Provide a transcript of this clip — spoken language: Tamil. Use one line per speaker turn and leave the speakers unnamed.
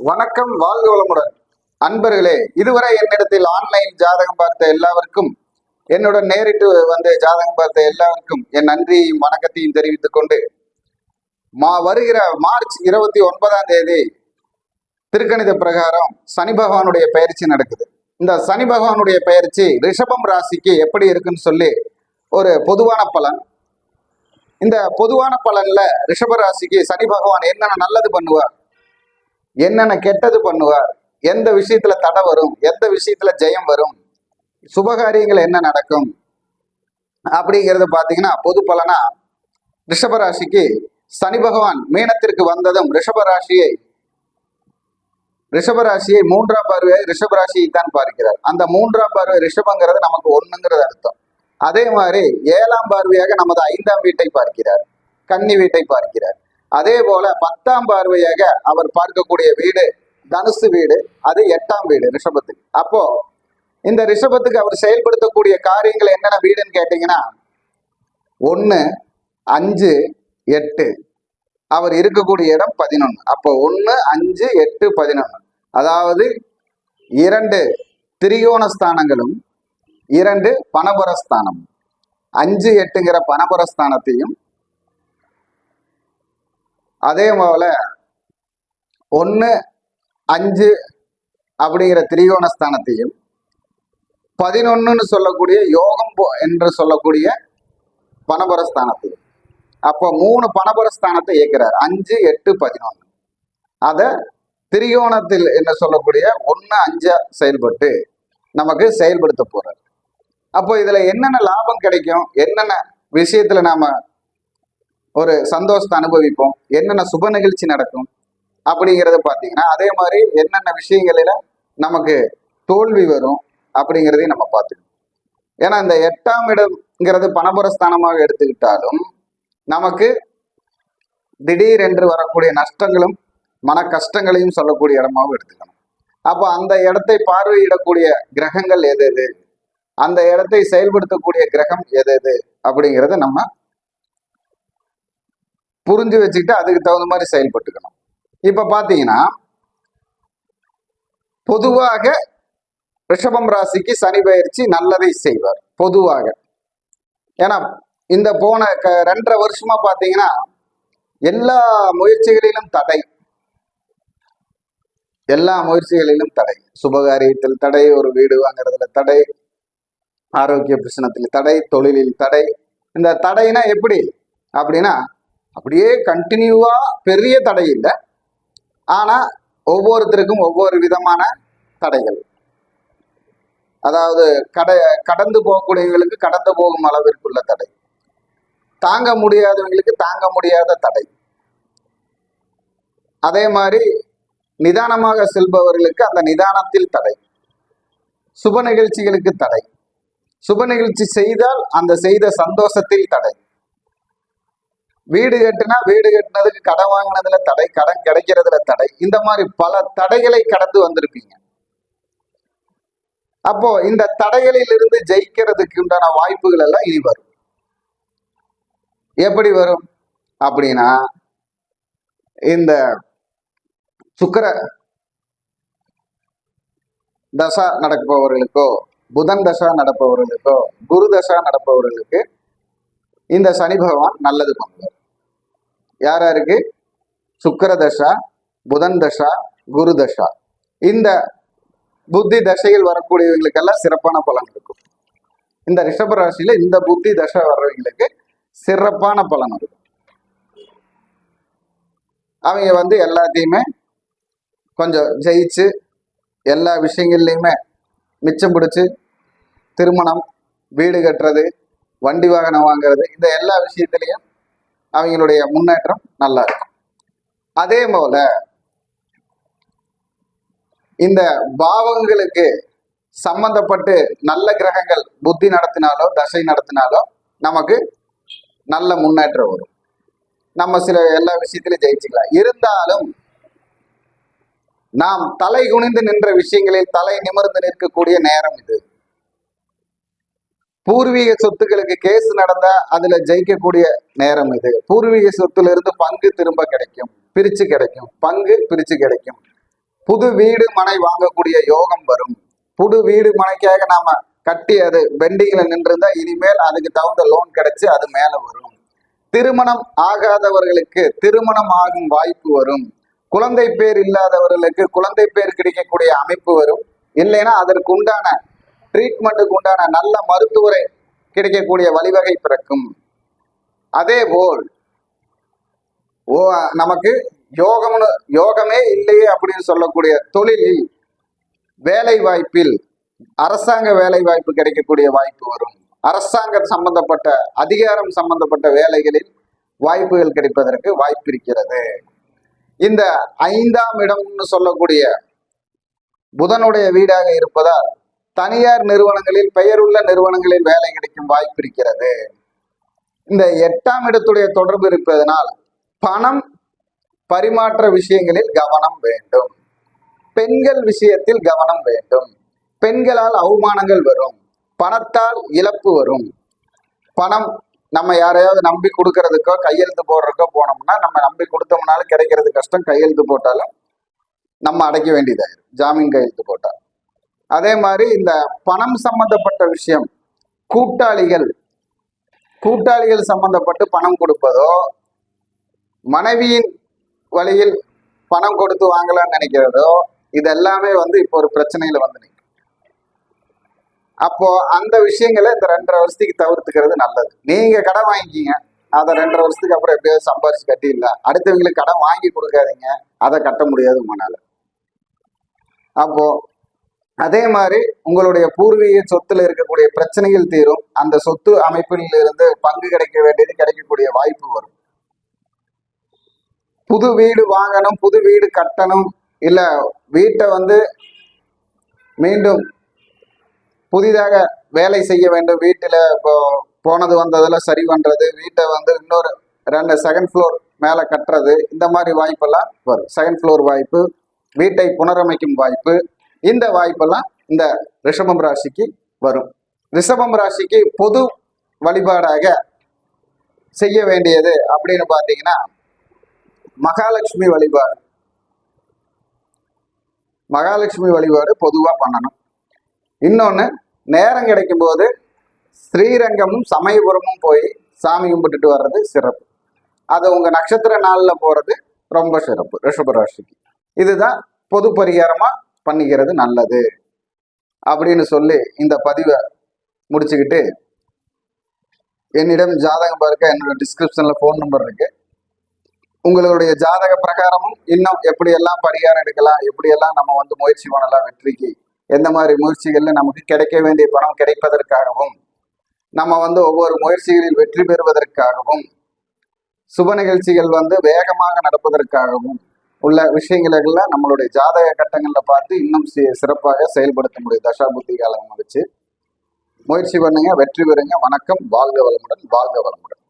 வணக்கம் வாழ்க வளமுடன். அன்பர்களே இதுவரை என்னிடத்தில் ஆன்லைன் ஜாதகம் பார்த்த எல்லாருக்கும் என்னுடன் நேரிட்டு வந்து ஜாதகம் பார்த்த எல்லாருக்கும் என் நன்றியையும் வணக்கத்தையும் தெரிவித்துக் கொண்டு மா வருகிற மார்ச் இருபத்தி ஒன்பதாம் தேதி திருக்கணித பிரகாரம் சனி பகவானுடைய பயிற்சி நடக்குது. இந்த சனி பகவானுடைய பயிற்சி ரிஷபம் ராசிக்கு எப்படி இருக்குன்னு சொல்லி ஒரு பொதுவான பலன். இந்த பொதுவான பலன்ல ரிஷப ராசிக்கு சனி பகவான் என்னென்ன நல்லது பண்ணுவார்? என்னென்ன கெட்டது பண்ணுவார்? எந்த விஷயத்துல தடை வரும்? எந்த விஷயத்துல ஜெயம் வரும்? சுபகாரியங்கள் என்ன நடக்கும்? அப்படிங்கிறது பார்த்தீங்கன்னா பொது பலனா ரிஷபராசிக்கு சனி பகவான் மீனத்திற்கு வந்ததும் ரிஷபராசியை ரிஷபராசியை மூன்றாம் பார்வை ரிஷபராசியை தான் பார்க்கிறார். அந்த மூன்றாம் பார்வை ரிஷபங்கிறது நமக்கு ஒண்ணுங்கிறது அர்த்தம். அதே மாதிரி ஏழாம் பார்வையாக நமது ஐந்தாம் வீட்டை பார்க்கிறார். கன்னி வீட்டை பார்க்கிறார். அதே போல பத்தாம் பார்வையாக அவர் பார்க்கக்கூடிய வீடு தனுசு வீடு அது எட்டாம் வீடு ரிஷபத்துக்கு. அப்போ இந்த ரிஷபத்துக்கு அவர் செயல்படுத்தக்கூடிய காரியங்கள் என்னென்ன வீடுன்னு கேட்டீங்கன்னா ஒன்று அஞ்சு எட்டு. அவர் இருக்கக்கூடிய இடம் பதினொன்று அப்போ ஒன்று அஞ்சு எட்டு பதினொன்று அதாவது இரண்டு திரிகோணஸ்தானங்களும் இரண்டு பணபரஸ்தானம் அஞ்சு எட்டுங்கிற பணபரஸ்தானத்தையும் அதே போல ஒன்று அஞ்சு அப்படிங்கிற திரிகோணஸ்தானத்தையும் பதினொன்றுன்னு சொல்லக்கூடிய யோகம் போ- என்று சொல்லக்கூடிய பணபரஸ்தானத்தையும். அப்போ மூணு பணபரஸ்தானத்தை இயக்கிறார். அஞ்சு எட்டு பதினொன்று அதை திரிகோணத்தில் என்ன சொல்லக்கூடிய ஒன்று அஞ்சா செயல்பட்டு நமக்கு செயல்படுத்த போறார். அப்போ இதுல என்னென்ன லாபம் கிடைக்கும்? என்னென்ன விஷயத்துல நாம ஒரு சந்தோஷத்தை அனுபவிப்போம். என்னென்ன சுப நிகழ்ச்சி நடக்கும் அப்படிங்கிறத பார்த்தீங்கன்னா அதே மாதிரி என்னென்ன விஷயங்களில நமக்கு தோல்வி வரும் அப்படிங்கிறதையும் நம்ம பார்த்துக்கணும். ஏன்னா இந்த எட்டாம் இடம்ங்கிறது பணபுரஸ்தானமாக எடுத்துக்கிட்டாலும் நமக்கு திடீர் என்று வரக்கூடிய நஷ்டங்களும் மன கஷ்டங்களையும் சொல்லக்கூடிய இடமாகவும் எடுத்துக்கணும். அப்போ அந்த இடத்தை பார்வையிடக்கூடிய கிரகங்கள் எது எது? அந்த இடத்தை செயல்படுத்தக்கூடிய கிரகம் எது எது? அப்படிங்கிறத நம்ம புரிஞ்சு வச்சுக்கிட்டு அதுக்கு தகுந்த மாதிரி செயல்பட்டுக்கணும். இப்போ பார்த்தீங்கன்னா பொதுவாக ரிஷபம் ராசிக்கு சனி பயிற்சி நல்லதை செய்வார் பொதுவாக. ஏன்னா இந்த போன க- ரெண்டரை வருஷமா பார்த்தீங்கன்னா எல்லா முயற்சிகளிலும் தடை. எல்லா முயற்சிகளிலும் தடை. சுபகாரியத்தில் தடை ஒரு வீடு வாங்குறதுல தடை ஆரோக்கிய பிரச்சனத்தில் தடை தொழிலில் தடை. இந்த தடைனா எப்படி? அப்படின்னா அப்படியே கண்டினியூவா பெரிய தடை இல்லை. ஆனா ஒவ்வொருத்தருக்கும் ஒவ்வொரு விதமான தடைகள். அதாவது கட கடந்து போகக்கூடியவங்களுக்கு கடந்து போகும் அளவிற்குள்ள தடை. தாங்க முடியாதவங்களுக்கு தாங்க முடியாத தடை. அதே மாதிரி நிதானமாக செல்பவர்களுக்கு அந்த நிதானத்தில் தடை. சுப நிகழ்ச்சிகளுக்கு தடை. சுப நிகழ்ச்சி செய்தால் அந்த செய்த சந்தோஷத்தில் தடை. வீடு கட்டுனா வீடு கட்டினதுக்கு கடன் வாங்கினதுல தடை கடன் கிடைக்கிறதுல தடை. இந்த மாதிரி பல தடைகளை கடந்து வந்திருப்பீங்க. அப்போ இந்த தடைகளில் இருந்து ஜெயிக்கிறதுக்கு உண்டான வாய்ப்புகள் எல்லாம் இனி வரும். எப்படி வரும்? அப்படின்னா இந்த சுக்கர தசா நடப்பவர்களுக்கோ புதன் தசா நடப்பவர்களுக்கோ குரு தசா நடப்பவர்களுக்கு இந்த சனி பகவான் நல்லது பண்ணுவார். யார் யாருக்கு சுக்கிர தசா புதன் தசா குரு தசா. இந்த புத்தி தசையில் வரக்கூடியவங்களுக்கெல்லாம் சிறப்பான பலன் இருக்கும். இந்த ரிஷப ராசியில இந்த புத்தி தசை வர்றவங்களுக்கு சிறப்பான பலன் இருக்கும். அவங்க வந்து எல்லாத்தையுமே கொஞ்சம் ஜெயிச்சு எல்லா விஷயங்கள்லையுமே மிச்சம் பிடிச்சு திருமணம் வீடு கட்டுறது வண்டி வாகனம் வாங்குறது இந்த எல்லா விஷயத்திலையும் அவங்களுடைய முன்னேற்றம் நல்லா இருக்கும். அதே போல இந்த பாவங்களுக்கு சம்பந்தப்பட்டு நல்ல கிரகங்கள் புத்தி நடத்தினாலோ தசை நடத்தினாலோ நமக்கு நல்ல முன்னேற்றம் வரும். நம்ம சில எல்லா விஷயத்திலும் ஜெயிச்சுக்கலாம். இருந்தாலும் நாம் தலை குனிந்து நின்ற விஷயங்களில் தலை நிமிர்ந்து நிற்கக்கூடிய நேரம் இது. பூர்வீக சொத்துக்களுக்கு கேஸ் நடந்தா அதுல ஜெயிக்கக்கூடிய நேரம் இது. பூர்வீக சொத்துல இருந்து பங்கு திரும்ப கிடைக்கும் பிரிச்சு கிடைக்கும். பங்கு பிரிச்சு கிடைக்கும். புது வீடு மனை வாங்கக்கூடிய யோகம் வரும். புது வீடு மனைக்காக நாம கட்டி அது பெண்டிங்ல நின்றிருந்தா இனிமேல் அதுக்கு தகுந்த லோன் கிடைச்சு அது மேல வரும். திருமணம் ஆகாதவர்களுக்கு திருமணம் ஆகும் வாய்ப்பு வரும். குழந்தை பேர் இல்லாதவர்களுக்கு குழந்தை பேர் கிடைக்கக்கூடிய அமைப்பு வரும். இல்லைன்னா அதற்கு உண்டான ட்ரீட்மெண்ட்டுக்கு உண்டான நல்ல மருத்துவரை கிடைக்கக்கூடிய வழிவகை பிறக்கும். அதே போல் ஓ நமக்கு யோகம்னு யோகமே இல்லையே அப்படின்னு சொல்லக்கூடிய தொழிலில் வேலை வாய்ப்பில் அரசாங்க வேலை வாய்ப்பு கிடைக்கக்கூடிய வாய்ப்பு வரும். அரசாங்க சம்பந்தப்பட்ட அதிகாரம் சம்பந்தப்பட்ட வேலைகளில் வாய்ப்புகள் கிடைப்பதற்கு வாய்ப்பு இருக்கிறது. இந்த ஐந்தாம் இடம்னு சொல்லக்கூடிய புதனுடைய வீடாக இருப்பதால் தனியார் நிறுவனங்களில் பெயருள்ள நிறுவனங்களில் வேலை கிடைக்கும் வாய்ப்பு இருக்கிறது. இந்த எட்டாம் இடத்துடைய தொடர்பு இருப்பதனால் பணம் பரிமாற்ற விஷயங்களில் கவனம் வேண்டும். பெண்கள் விஷயத்தில் கவனம் வேண்டும். பெண்களால் அவமானங்கள் வரும். பணத்தால் இழப்பு வரும். பணம் நம்ம யாரையாவது நம்பி கொடுக்கறதுக்கோ கையெழுத்து போடுறதுக்கோ போனோம்னா நம்ம நம்பி கொடுத்தோம்னாலும் கிடைக்கிறது கஷ்டம். கையெழுத்து போட்டாலும் நம்ம அடைக்க வேண்டியதாயிரும். ஜாமீன் கையெழுத்து போட்டால். அதே மாதிரி இந்த பணம் சம்பந்தப்பட்ட விஷயம் கூட்டாளிகள் கூட்டாளிகள் சம்பந்தப்பட்டு பணம் கொடுப்பதோ மனைவியின் வழியில் பணம் கொடுத்து வாங்கலாம்னு நினைக்கிறதோ இது எல்லாமே வந்து இப்போ ஒரு பிரச்சனையில வந்து நிற்கும் அப்போ அந்த விஷயங்களை இந்த ரெண்டரை வருஷத்துக்கு தவிர்த்துக்கிறது நல்லது. நீங்க கடன் வாங்கிக்கிங்க. அதை ரெண்டரை வருஷத்துக்கு அப்புறம் எப்படியாவது சம்பாரிச்சு கட்டிடலாம். அடுத்தவங்களுக்கு கடன் வாங்கி கொடுக்காதீங்க. அதை கட்ட முடியாது உங்களால. அப்போ அதே மாதிரி உங்களுடைய பூர்வீக சொத்துல இருக்கக்கூடிய பிரச்சனைகள் தீரும். அந்த சொத்து அமைப்பில் இருந்து பங்கு கிடைக்க வேண்டியது கிடைக்கக்கூடிய வாய்ப்பு வரும். புது வீடு வாங்கணும் புது வீடு கட்டணும் இல்ல வீட்டை வந்து மீண்டும் புதிதாக வேலை செய்ய வேண்டும். வீட்டில் இப்போ போனது வந்ததில் சரி பண்றது வீட்டை வந்து இன்னொரு ரெண்டு செகண்ட் ஃப்ளோர் மேலே கட்டுறது இந்த மாதிரி வாய்ப்பெல்லாம் வரும். செகண்ட் ஃப்ளோர் வாய்ப்பு வீட்டை புனரமைக்கும் வாய்ப்பு. இந்த வாய்ப்பெல்லாம் இந்த ரிஷபம் ராசிக்கு வரும். ரிஷபம் ராசிக்கு பொது வழிபாடாக செய்ய வேண்டியது அப்படின்னு பார்த்தீங்கன்னா மகாலட்சுமி வழிபாடு. மகாலட்சுமி வழிபாடு பொதுவாக பண்ணணும். இன்னொன்று நேரம் கிடைக்கும் போது ஸ்ரீரங்கமும் சமயபுரமும் போய் சாமி கும்பிட்டுட்டு வர்றது சிறப்பு. அது உங்கள் நட்சத்திர நாளில் போகிறது ரொம்ப சிறப்பு ரிஷபராசிக்கு இதுதான் பொது பரிகாரமாக பண்ணிக்கிறது நல்லது. அப்படின்னு சொல்லி இந்த பதிவை முடிச்சுக்கிட்டு என்னிடம் ஜாதகம் பார்க்க என்னோட டிஸ்கிரிப்ஷனில் ஃபோன் நம்பர் இருக்கு. உங்களுடைய ஜாதக பிரகாரமும் இன்னும் எப்படியெல்லாம் பரிகாரம் எடுக்கலாம் எப்படியெல்லாம் நம்ம வந்து முயற்சி பண்ணலாம் வெற்றிக்கு எந்த மாதிரி முயற்சிகளில் நமக்கு கிடைக்க வேண்டிய பணம் கிடைப்பதற்காகவும் நம்ம வந்து ஒவ்வொரு முயற்சிகளில் வெற்றி பெறுவதற்காகவும் சுப நிகழ்ச்சிகள் வந்து வேகமாக நடப்பதற்காகவும் உள்ள விஷயங்களெல்லாம் நம்மளுடைய ஜாதக கட்டங்களில் பார்த்து இன்னும் சிறப்பாக செயல்படுத்த முடியும் தசா புத்தி காலம் வச்சு முயற்சி பண்ணுங்க வெற்றி பெறுங்க. வணக்கம் வாழ்க வளமுடன் வாழ்க வளமுடன்.